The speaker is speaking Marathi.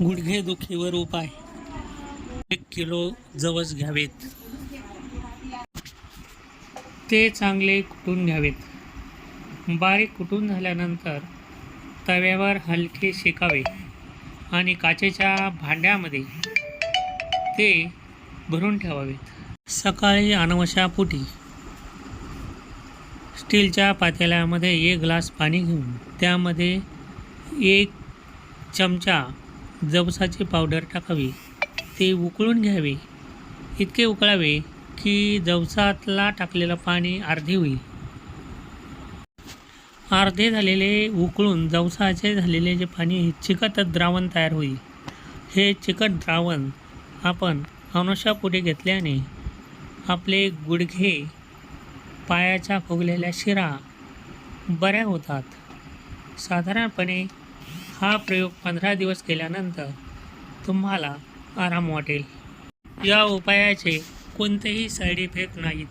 गुडघेदुखीवर उपाय. एक किलो जवस घ्यावेत. ते चांगले कुटून घ्यावेत. बारीक कुटून झाल्यानंतर तव्यावर हलके शेकावे आणि काचेच्या भांड्यामध्ये ते भरून ठेवावेत. सकाळी अनवशापोटी स्टीलच्या पातेल्यामध्ये एक ग्लास पाणी घेऊन त्यामध्ये एक चमचा जवसाची पावडर टाकावी. ते उकळून घ्यावे. इतके उकळावे की जवसातला टाकलेलं पाणी अर्धे होईल. अर्धे झालेले उकळून जवसाचे झालेले जे पाणी हे चिकट द्रावण तयार होईल. हे चिकट द्रावण आपण अनुषापुढे घेतल्याने आपले गुडघे पायाच्या फुगलेल्या शिरा बऱ्या होतात. साधारणपणे हा प्रयोग पंधरा दिवस केल्यानंतर तुम्हाला आराम वाटेल. या उपायाचे कोणतेही साईड इफेक्ट नाहीत.